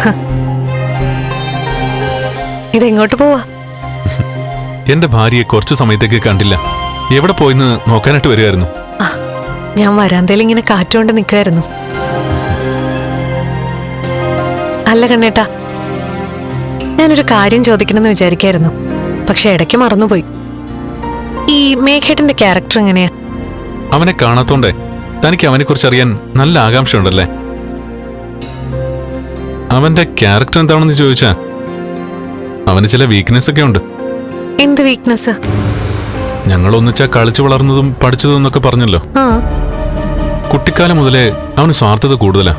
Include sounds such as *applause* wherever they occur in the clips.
*laughs* ഇതെങ്ങോട്ട് പോവാ? എന്റെ ഭാര്യയെ കുറച്ചു സമയത്തേക്ക് കണ്ടില്ല. എവിടെ പോയിന്ന് നോക്കാനായിട്ട് വരുമായിരുന്നു ഞാൻ വരാന്തയിൽ ഇങ്ങനെ കാറ്റുകൊണ്ട് നിൽക്കായിരുന്നു അല്ല കണ്ണേട്ടാ ഞാനൊരു കാര്യം ചോദിക്കണമെന്ന് വിചാരിക്കായിരുന്നു. പക്ഷെ ഇടയ്ക്ക് മറന്നുപോയി. ഈ മേഘേട്ടന്റെ ക്യാരക്ടർ എങ്ങനെയാ? അവനെ കാണാത്തോണ്ടേ തനിക്ക് അവനെ കുറിച്ച് അറിയാൻ നല്ല ആകാംക്ഷയുണ്ടല്ലേ? അവന്റെ ക്യാരക്ടർ എന്താണെന്ന് ചോദിച്ചാ? അവന് ചില വീക്ക്നെസ് ഒക്കെ ഉണ്ട്. എന്ത് വീക്ക്നെസ് ഞങ്ങൾ ഒന്നിച്ചാ കളിച്ചു വളർന്നതും പഠിച്ചതും എന്നൊക്കെ പറഞ്ഞല്ലോ. കുട്ടിക്കാലം മുതലേ അവന് സ്വാർത്ഥത കൂടുതലാ.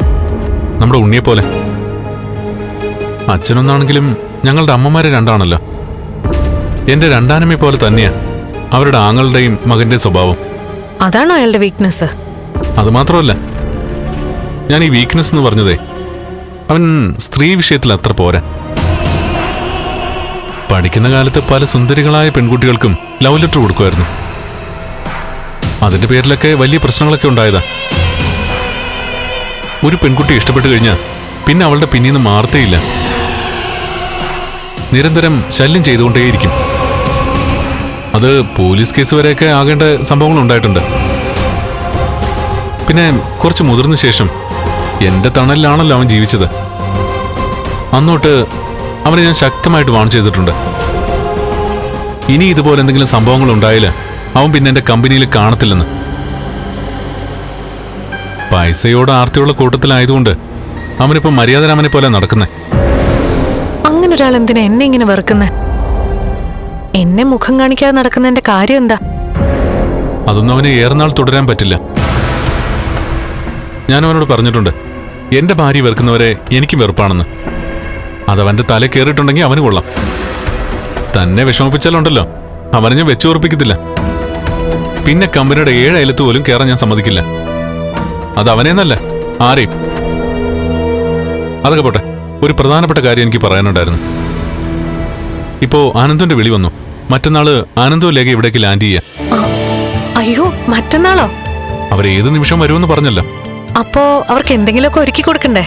നമ്മുടെ ഉണ്ണിയെ പോലെ. അച്ഛനൊന്നാണെങ്കിലും ഞങ്ങളുടെ അമ്മമാരെ രണ്ടാണല്ലോ. എന്റെ രണ്ടാനമ്മയെ പോലെ തന്നെയാ അവരുടെ ആങ്ങളുടെയും മകന്റെ സ്വഭാവം. അതാണോ അയാളുടെ വീക്ക്നെസ് അത് മാത്രമല്ല ഞാൻ ഈ വീക്ക്നെസ് എന്ന് പറഞ്ഞതേ അവൻ സ്ത്രീ വിഷയത്തിൽ അത്ര പോരാ. പഠിക്കുന്ന കാലത്ത് പല സുന്ദരികളായ പെൺകുട്ടികൾക്കും ലവ് ലെറ്റർ കൊടുക്കുമായിരുന്നു. അതിന്റെ പേരിലൊക്കെ വലിയ പ്രശ്നങ്ങളൊക്കെ ഉണ്ടായതാ. ഒരു പെൺകുട്ടി ഇഷ്ടപ്പെട്ടു കഴിഞ്ഞാൽ പിന്നെ അവളുടെ പിന്നീന്ന് മാറത്തേയില്ല. നിരന്തരം ശല്യം ചെയ്തുകൊണ്ടേയിരിക്കും. അത് പോലീസ് കേസ് വരെയൊക്കെ ആകേണ്ട സംഭവങ്ങൾ ഉണ്ടായിട്ടുണ്ട് പിന്നെ കുറച്ച് മുതിർന്ന ശേഷം എന്റെ തണലിലാണല്ലോ അവൻ ജീവിച്ചത്. അന്നോട്ട് അവനെ ഞാൻ ശക്തമായിട്ട് വാൺ ചെയ്തിട്ടുണ്ട്. ഇനി ഇതുപോലെ എന്തെങ്കിലും സംഭവങ്ങൾ ഉണ്ടായില്ല അവൻ പിന്നെ എന്റെ കമ്പനിയിൽ കാണത്തില്ലെന്ന്. പൈസയോട് ആർത്തിയുള്ള കൂട്ടത്തിലായതുകൊണ്ട് അവനിപ്പോ മര്യാദരാമനെ പോലെ നടക്കുന്നേ. അങ്ങനെ ഒരാൾ എന്തിനാ എന്നെ ഇങ്ങനെ വെറുക്കുന്നേ? എന്നെ മുഖം കാണിക്കാതെ നടക്കുന്നതിന്റെ കാര്യം എന്താ? അതൊന്നും അവന് ഏറെ നാൾ തുടരാൻ പറ്റില്ല. ഞാൻ അവനോട് പറഞ്ഞിട്ടുണ്ട്. എന്റെ ഭാര്യ വെറുക്കുന്നവരെ എനിക്കും വെറുപ്പാണെന്ന്. അതവന്റെ തല കയറിയിട്ടുണ്ടെങ്കിൽ അവന് കൊള്ളാം. തന്നെ വിഷമിപ്പിച്ചാലുണ്ടല്ലോ. അവനെ ഞാൻ വെച്ചു ഉറപ്പിക്കത്തില്ല പിന്നെ കമ്പനിയുടെ ഏഴ് അയലത്ത് പോലും കയറാൻ ഞാൻ സമ്മതിക്കില്ല. അത് അവനെന്നല്ല ആരെയും. അതൊക്കെ പോട്ടെ ഒരു പ്രധാനപ്പെട്ട കാര്യം എനിക്ക് പറയാനുണ്ടായിരുന്നു. ഇപ്പോ ആനന്ദന്റെ വിളി വന്നു. മറ്റന്നാൾ ആനന്ദോ ലേഖ ഇവിടേക്ക് ലാൻഡ് ചെയ്യാ. അയ്യോ മറ്റന്നാളോ? അവരേത് നിമിഷം വരുമെന്ന് പറഞ്ഞല്ലോ. അപ്പോ അവർക്ക് എന്തെങ്കിലുമൊക്കെ ഒരുക്കി കൊടുക്കണ്ടേ?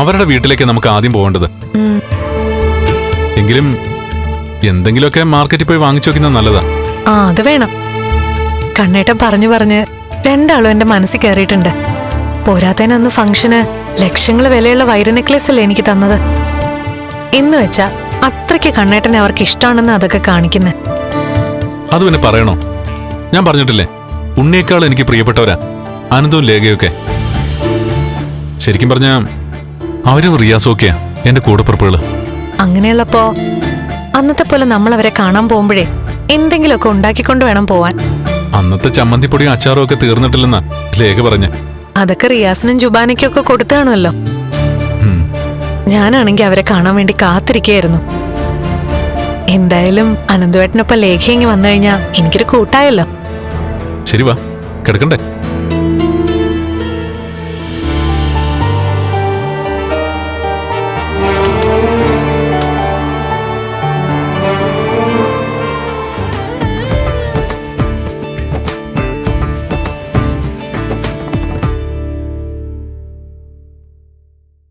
അവരുടെ വീട്ടിലേക്ക് നമുക്ക് ആദ്യം പോകേണ്ടത്. എങ്കിലും എന്തെങ്കിലുമൊക്കെ മാർക്കറ്റിൽ പോയി വാങ്ങിച്ചു വെക്കുന്നത് നല്ലതാ. ആ അത് വേണം. കണ്ണേട്ടൻ പറഞ്ഞു പറഞ്ഞ് രണ്ടാളും എന്റെ മനസ്സിൽ കയറിയിട്ടുണ്ട്. പോരാത്തതിന് അന്ന് ഫംഗ്ഷന് ലക്ഷങ്ങൾ വിലയുള്ള വൈര നെക്ലേസ് അല്ലേ എനിക്ക് തന്നത്? എന്ന് വെച്ചാ അത്രയ്ക്ക് കണ്ണേട്ടനെ അവർക്ക് ഇഷ്ടമാണെന്ന് അതൊക്കെ കാണിക്കുന്നത് അത് പിന്നെ പറയണോ? ഞാൻ പറഞ്ഞിട്ടില്ലേ ഉണ്ണിയേക്കാൾ എനിക്ക് പ്രിയപ്പെട്ടവരാ. അനന്തവും ലേഖയൊക്കെ ശരിക്കും പറഞ്ഞ അവരും റിയാസൊക്കെയാ എന്റെ കൂടപ്പുറപ്പുകൾ അങ്ങനെയുള്ളപ്പോ അന്നത്തെ പോലെ നമ്മൾ അവരെ കാണാൻ പോകുമ്പോഴേ എന്തെങ്കിലുമൊക്കെ ഉണ്ടാക്കിക്കൊണ്ട് വേണം പോവാൻ. അന്നത്തെ ചമ്മന്തിപ്പൊടിയും അച്ചാറും ഒക്കെ തീർന്നിട്ടില്ലെന്നാ ലേഖ പറഞ്ഞ. അതൊക്കെ റിയാസിനും ജുബാനയ്ക്കൊക്കെ കൊടുത്താണല്ലോ ഞാനാണെങ്കിൽ അവരെ കാണാൻ വേണ്ടി കാത്തിരിക്കുകയായിരുന്നു. എന്തായാലും അനന്തുവേട്ടനൊപ്പം ലേഖ ഇങ്ങ് വന്നു കഴിഞ്ഞാൽ എനിക്കൊരു കൂട്ടായല്ലോ. ശരി വാ കിടക്കണ്ടേ?